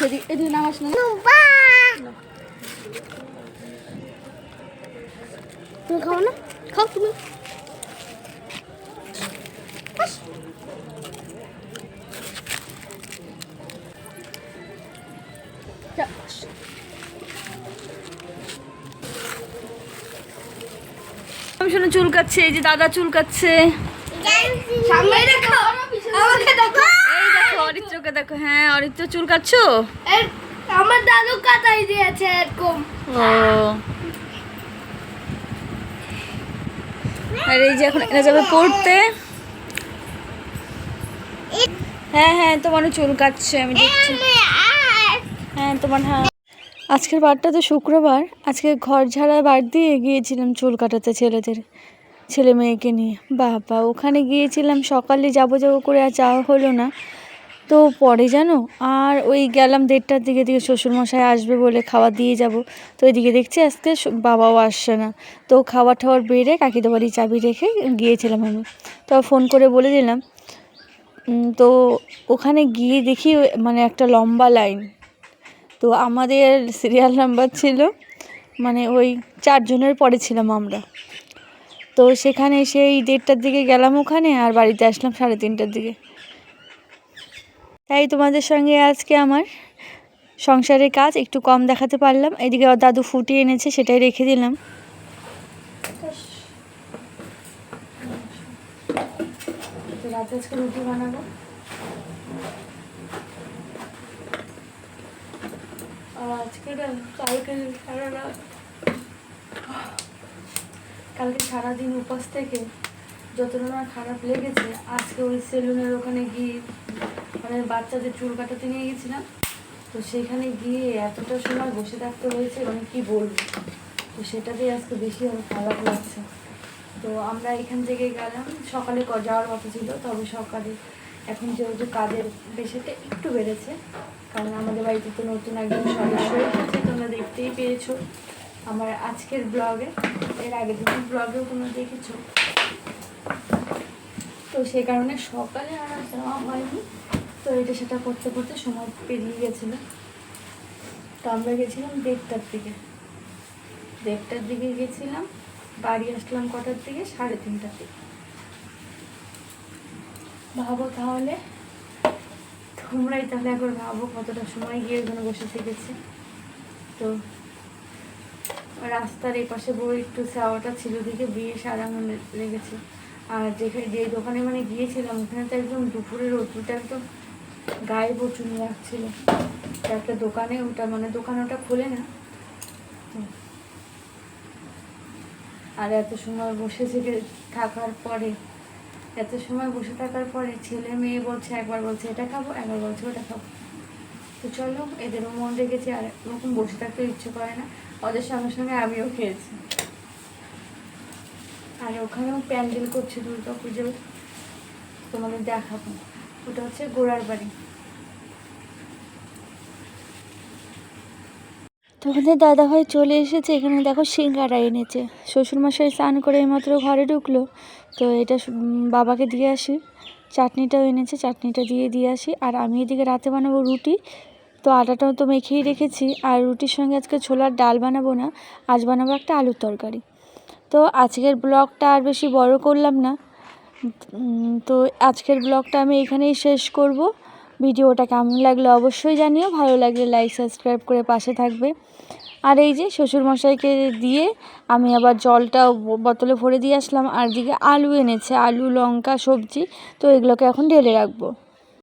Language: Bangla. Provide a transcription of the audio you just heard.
নামাস না? তুমি খাও না? খাও তুমি। আমি চুল কাচ্ছে এই যে দাদা চুল কাচ্ছে সামনে আমাকে দেখো। এই দেখো হ্যাঁ অরিত্র চুলকাচ্ছ এই, আমার দাদু কাটাই দিয়েছে এরকম। ও। আর এই যে এখন এরা যাবে পড়তে। হ্যাঁ হ্যাঁ তোমারও চুল কাটছে আমি দেখছি। হ্যাঁ তোমার হ্যাঁ। আজকের বারটা তো শুক্রবার আজকে ঘর ঝাড়া বার দিয়ে গিয়েছিলাম চুল কাটাতে ছেলেদের ছেলে মেয়েকে নিয়ে। বাবা ওখানে গিয়েছিলাম সকালে যাব যাব করে আর যাওয়া হলো না। তো পরে জানো? আর ওই গেলাম দেড়টার দিকে দিকে শ্বশুরমশাই আসবে বলে খাওয়া দিয়ে যাব। তো এদিকে দেখছি আজকে বাবাও আসছে না। তো খাবার টাবার বেড়ে কাকিদের বাড়ি চাবি রেখে গিয়েছিলাম আমি। তো ফোন করে বলে দিলাম তো ওখানে গিয়ে দেখি মানে একটা লম্বা লাইন। তো আমাদের সিরিয়াল নাম্বার ছিল মানে ওই চারজনের পরে ছিলাম আমরা। তো সেখানে সেই দেড়টার দিকে গেলাম ওখানে আর বাড়িতে আসলাম সাড়ে তিনটার দিকে। তাই তোমাদের সঙ্গে আজকে আমার সংসারের কাজ একটু কম দেখাতে পারলাম। এদিকে দাদু ফুটিয়ে এনেছে, সেটাই রেখে দিলাম। রুটি কালকে সারা রাত কালকে সারাদিন উপাস থেকে যতটা খারাপ লেগেছে, আজকে ওই সেলুনের ওখানে গিয়ে মানে বাচ্চাদের চুল কাটাতে নিয়ে গেছিলাম। তো সেখানে গিয়ে এতটা সময় বসে থাকতে হয়েছে মানে কি বলব? তো সেটাতেই আজকে বেশি আরও খারাপ লাগছে। তো আমরা এখান থেকে গেলাম, সকালে যাওয়ার কথা ছিল, তবে সকালে এখন যেহেতু কাজের বেশিটা একটু বেড়েছে, কারণ আমাদের বাড়িতে তো নতুন একজন সদস্য এসেছে, তোমরা দেখতেই পেয়েছ আমার আজকের ব্লগে। এর আগের দিনের ব্লগেও তোমরা দেখেছ। তো সে কারণে সকালে আর যাওয়া হয়নি। তো এটা সেটা করতে করতে সময় পেরিয়ে গেছিল। তো আমরা গেছিলাম দেড়টার দিকে। দেড়টার দিকে গেছিলাম, বাড়ি আসলাম কটার দিকে? সাড়ে তিনটার দিকে। ভাবো তাহলে, তোমরাই তাহলে একবার ভাবো কতটা সময় গিয়ে ওখানে বসে থেকেছি। তো রাস্তার এই পাশে বই একটু চাওয়াটা ছিল দিকে বিয়ে সারানো লেগেছে। আর যেখানে যে দোকানে মানে গিয়েছিলাম, ওখানে তো একদম দুপুরের রোদ্রুটা একদম গায়ে লাগছিল তো একটা দোকানে, ওটা মানে দোকান ওটা খোলে না। আর এত সময় বসে থেকে থাকার পরে, এত সময় বসে থাকার পরে ছেলে মেয়ে বলছে, একবার বলছে এটা খাব, একবার বলছে ওটা খাব। তো চলো এদেরও মন রেখেছি, আর এরকম বসে থাকতে ইচ্ছে করে না। ওদের সঙ্গে সঙ্গে আমিও খেয়েছি। আর ওখানেও প্যান্ডেল করছে দুর্গা পুজো। তোমাদের দেখাবো। ওটা হচ্ছে গোড়ার বাড়ি। তোমাদের দাদাভাই চলে এসেছে, এখানে দেখো সিঙ্গারা এনেছে। শ্বশুরমশাই স্নান করে এইমাত্র ঘরে ঢুকলো, তো এটা বাবাকে দিয়ে আসি। চাটনিটাও এনেছে, চাটনিটা দিয়ে দিয়ে আসি। আর আমি এদিকে রাতে বানাবো রুটি, তো আটাটাও তো মেখেই রেখেছি। আর রুটির সঙ্গে আজকে ছোলার ডাল বানাবো না, আজ বানাবো একটা আলুর তরকারি। তো আজকের ব্লগটা আর বেশি বড় করলাম না তো আজকের ব্লগটা আমি এখানেই শেষ করব। ভিডিওটা কেমন লাগল অবশ্যই জানিও। ভালো লাগলে লাইক সাবস্ক্রাইব করে পাশে থাকবে। আর এই যে শ্বশুরমশাইকে দিয়ে আমি আবার জলটা বোতলে ভরে দিয়ে আসলাম। আর দিকে আলু এনেছে, আলু, লঙ্কা, সবজি। তো এগুলোকে এখন ঢেলে রাখব।